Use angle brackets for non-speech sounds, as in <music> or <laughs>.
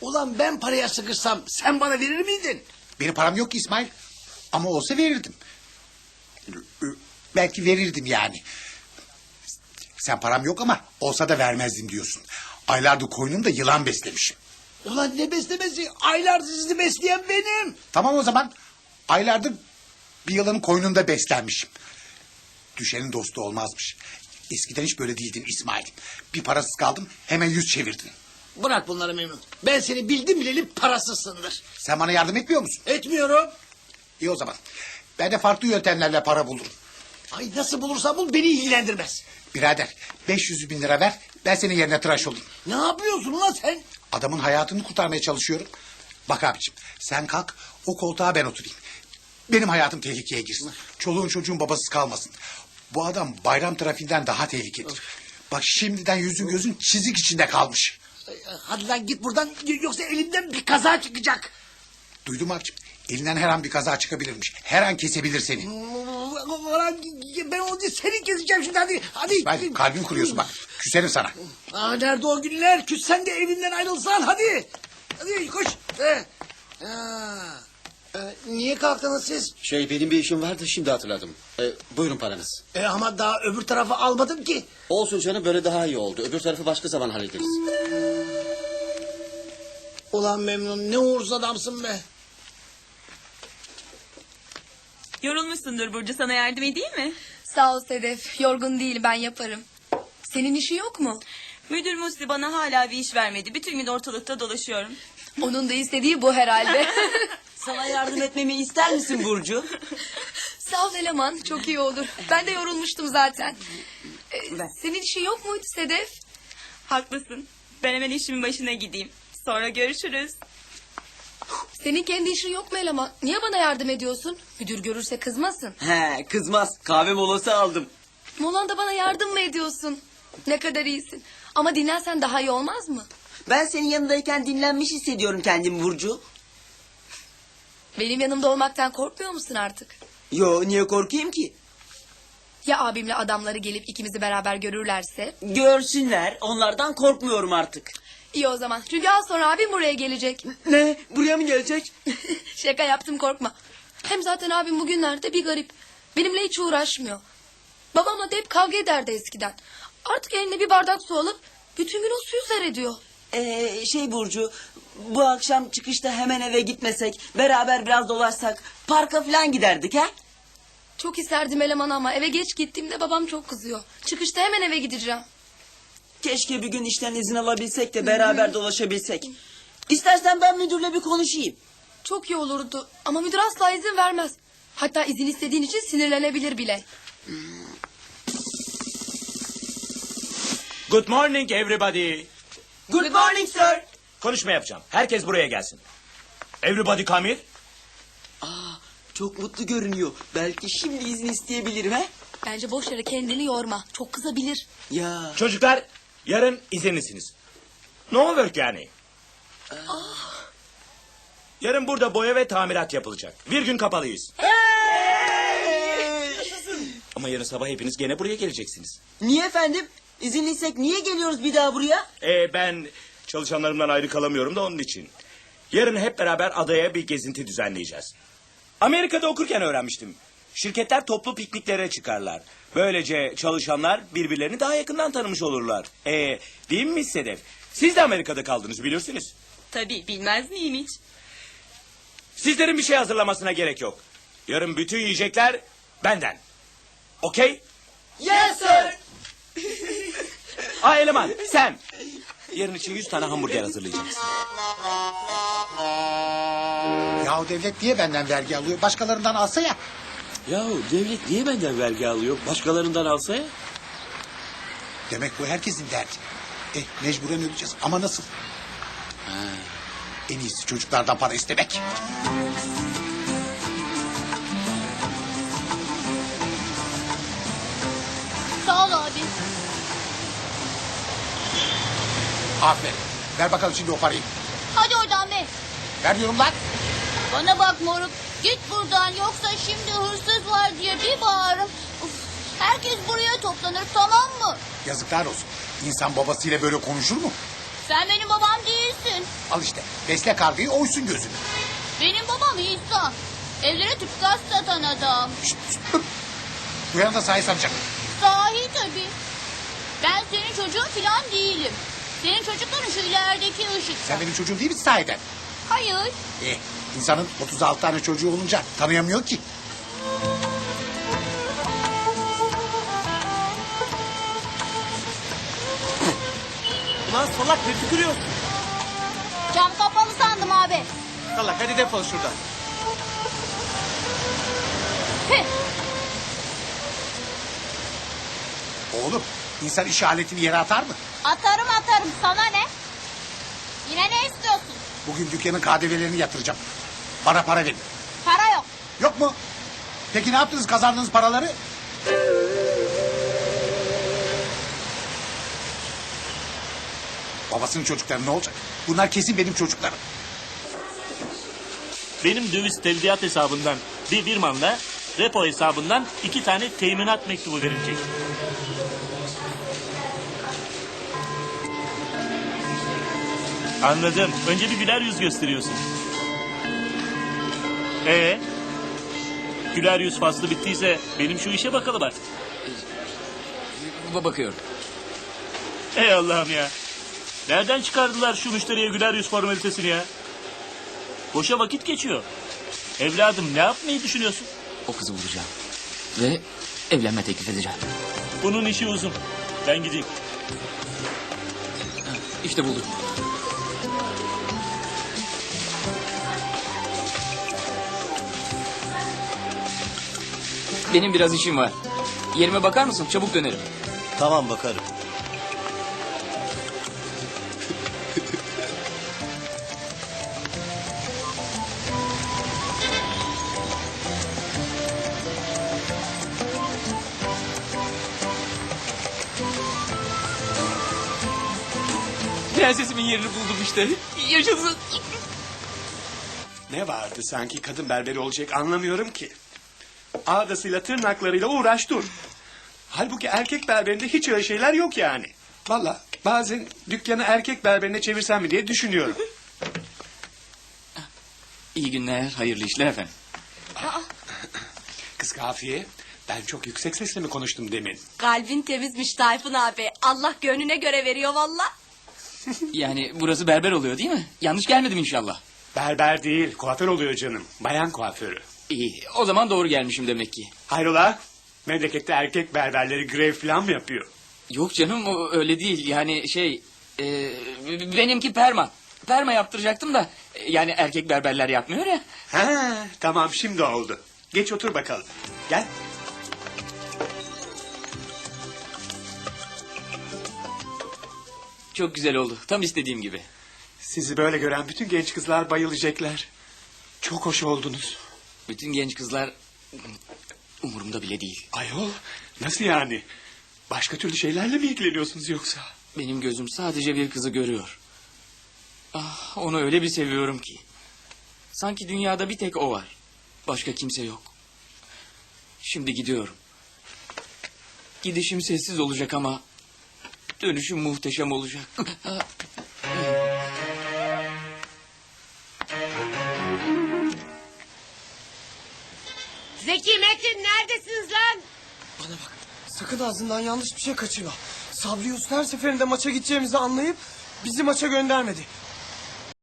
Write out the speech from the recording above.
Ulan ben paraya sıkışsam sen bana verir miydin? Benim param yok ki İsmail. Ama olsa verirdim. Belki verirdim yani. Sen param yok ama olsa da vermezdim diyorsun. Aylardır koynumda yılan beslemişim. Ulan ne beslemesi? Aylardır sizi besleyen benim. Tamam o zaman. Aylardır bir yılanın koynunda beslenmişim. Düşenin dostu olmazmış. Eskiden hiç böyle değildin İsmail. Bir parasız kaldım hemen yüz çevirdin. Bırak bunları Memnun. Ben seni bildim bileli parasızsındır. Sen bana yardım etmiyor musun? Etmiyorum. İyi o zaman. Ben de farklı yöntemlerle para bulurum. Ay nasıl bulursan bul beni ilgilendirmez. Birader 500 bin lira ver ben senin yerine tıraş olayım. Ne yapıyorsun ulan sen? Adamın hayatını kurtarmaya çalışıyorum. Bak abiciğim sen kalk o koltuğa ben oturayım. Benim hayatım tehlikeye girsin. Çoluğun çocuğun babasız kalmasın. Bu adam bayram trafiğinden daha tehlikelidir. Bak şimdiden yüzün gözün çizik içinde kalmış. Hadi lan git buradan yoksa elimden bir kaza çıkacak. Duydun mu abiciğim? Elinden her an bir kaza çıkabilirmiş. Her an kesebilir seni. Ulan ben onu seni keseceğim şimdi hadi. Hadi. Ben kalbim kuruyorsun bak. Küserim sana. Aa, nerede o günler? Küssen de evinden ayrılsan hadi. Hadi koş. Ee, ha. Ee, niye kalktınız siz? Şey benim bir işim vardı şimdi hatırladım. Ee, buyurun paranız. E, ama daha öbür tarafı almadım ki. Olsun canım böyle daha iyi oldu. Öbür tarafı başka zaman hallederiz. Ulan memnun ne uğursuz adamsın be. Yorulmuşsundur Burcu sana yardım edeyim mi? Sağ ol Sedef. Yorgun değil ben yaparım. Senin işi yok mu? Müdür Musli bana hala bir iş vermedi. Bütün gün ortalıkta dolaşıyorum. Onun da istediği bu herhalde. <laughs> Sana yardım etmemi ister misin Burcu? <laughs> Sağ ol eleman. Çok iyi olur. Ben de yorulmuştum zaten. Ee, senin işi yok muydu Sedef? Haklısın. Ben hemen işimin başına gideyim. Sonra görüşürüz. Senin kendi işin yok mu eleman? Niye bana yardım ediyorsun? Müdür görürse kızmasın. He kızmaz. Kahve molası aldım. Molanda bana yardım mı ediyorsun? Ne kadar iyisin. Ama dinlensen daha iyi olmaz mı? Ben senin yanındayken dinlenmiş hissediyorum kendimi Burcu. Benim yanımda olmaktan korkmuyor musun artık? Yo niye korkayım ki? Ya abimle adamları gelip ikimizi beraber görürlerse? Görsünler. Onlardan korkmuyorum artık. İyi o zaman. Çünkü az sonra abim buraya gelecek. Ne? Buraya mı gelecek? <laughs> Şaka yaptım korkma. Hem zaten abim bugünlerde bir garip. Benimle hiç uğraşmıyor. Babamla da hep kavga ederdi eskiden. Artık eline bir bardak su alıp bütün gün o suyu seyrediyor. Ee, şey Burcu. Bu akşam çıkışta hemen eve gitmesek. Beraber biraz dolaşsak. Parka falan giderdik ha? Çok isterdim eleman ama eve geç gittiğimde babam çok kızıyor. Çıkışta hemen eve gideceğim. Keşke bir gün işten izin alabilsek de beraber dolaşabilsek. İstersen ben müdürle bir konuşayım. Çok iyi olurdu ama müdür asla izin vermez. Hatta izin istediğin için sinirlenebilir bile. Good morning everybody. Good morning sir. Konuşma yapacağım. Herkes buraya gelsin. Everybody come here. Çok mutlu görünüyor. Belki şimdi izin isteyebilirim ha? Bence boş yere kendini yorma. Çok kızabilir. Ya Çocuklar yarın izinlisiniz. No work yani. Yarın burada boya ve tamirat yapılacak. Bir gün kapalıyız. Ama yarın sabah hepiniz gene buraya geleceksiniz. niye efendim? İzinliysek niye geliyoruz bir daha buraya? Ee, ben çalışanlarımdan ayrı kalamıyorum da onun için. Yarın hep beraber adaya bir gezinti düzenleyeceğiz. Amerika'da okurken öğrenmiştim. Şirketler toplu pikniklere çıkarlar. Böylece çalışanlar birbirlerini daha yakından tanımış olurlar. Ee, değil mi Sedef? Siz de Amerika'da kaldınız bilirsiniz. Tabii bilmez miyim hiç? Sizlerin bir şey hazırlamasına gerek yok. Yarın bütün yiyecekler benden. Okey? Yes sir. <laughs> Aa eleman sen. Yarın için yüz tane hamburger hazırlayacaksın. Yahu devlet niye benden vergi alıyor? Başkalarından alsa ya. Yahu devlet niye benden vergi alıyor? Başkalarından alsa ya? Demek bu herkesin derdi. Eh mecburen ödeyeceğiz ama nasıl? En iyisi çocuklardan para istemek. Aferin. Ver bakalım şimdi o parayı. Hadi oradan be. Ver diyorum lan. Bana bak moruk. Git buradan yoksa şimdi hırsız var diye bir bağırırım. Uf, herkes buraya toplanır tamam mı? Yazıklar olsun. İnsan babasıyla böyle konuşur mu? Sen benim babam değilsin. Al işte besle kargayı oysun gözünü. Benim babam İhsan. Evlere tüp gaz satan adam. Şşt, şşt. Duyan da sahi sanacak. Sahi tabii. Ben senin çocuğun falan değilim. Senin çocukların şu ilerideki ışık. Sen benim çocuğum değil misin sahiden? Hayır. Eh, insanın 36 tane çocuğu olunca tanıyamıyor ki. Ulan salak ne tükürüyorsun? Cam kapalı sandım abi. Salak hadi defol şuradan. Heh. Oğlum insan iş aletini yere atar mı? Atarım atarım sana ne? Yine ne istiyorsun? Bugün dükkanın KDV'lerini yatıracağım. Bana para verin. Para yok. Yok mu? Peki ne yaptınız kazandığınız paraları? Babasının çocukları ne olacak? Bunlar kesin benim çocuklarım. Benim döviz tevdiat hesabından bir birmanla repo hesabından iki tane teminat mektubu verilecek. Anladım. Önce bir güler yüz gösteriyorsun. Ee, güler yüz faslı bittiyse benim şu işe bakalım artık. Bakıyorum. Ey Allah'ım ya. Nereden çıkardılar şu müşteriye güler yüz formalitesini ya? Boşa vakit geçiyor. Evladım ne yapmayı düşünüyorsun? O kızı bulacağım. Ve evlenme teklif edeceğim. Bunun işi uzun. Ben gideyim. İşte buldum. Benim biraz işim var. Yerime bakar mısın? Çabuk dönerim. Tamam bakarım. Prensesimin yerini buldum işte. Yaşasın. Ne vardı sanki kadın berberi olacak anlamıyorum ki. Ağdasıyla tırnaklarıyla uğraş dur. Halbuki erkek berberinde hiç öyle şeyler yok yani. Valla bazen dükkanı erkek berberine çevirsem mi diye düşünüyorum. İyi günler, hayırlı işler efendim. Kız kafiye ben çok yüksek sesle mi konuştum demin? Kalbin temizmiş Tayfun abi. Allah gönlüne göre veriyor valla. <laughs> Yani burası berber oluyor değil mi? Yanlış gelmedim inşallah. Berber değil kuaför oluyor canım. Bayan kuaförü. İyi, o zaman doğru gelmişim demek ki. Hayrola? Memlekette erkek berberleri grev falan mı yapıyor? Yok canım o öyle değil. Yani şey e, benimki perma. Perma yaptıracaktım da e, yani erkek berberler yapmıyor ya. Ha, tamam şimdi oldu. Geç otur bakalım. Gel. Çok güzel oldu. Tam istediğim gibi. Sizi böyle gören bütün genç kızlar bayılacaklar. Çok hoş oldunuz. Bütün genç kızlar umurumda bile değil. Ayol nasıl yani? Başka türlü şeylerle mi ilgileniyorsunuz yoksa? Benim gözüm sadece bir kızı görüyor. Ah, onu öyle bir seviyorum ki. Sanki dünyada bir tek o var. Başka kimse yok. Şimdi gidiyorum. Gidişim sessiz olacak ama dönüşüm muhteşem olacak. <laughs> Zeki Metin neredesiniz lan? Bana bak sakın ağzından yanlış bir şey kaçırma. Sabri Usta her seferinde maça gideceğimizi anlayıp bizi maça göndermedi.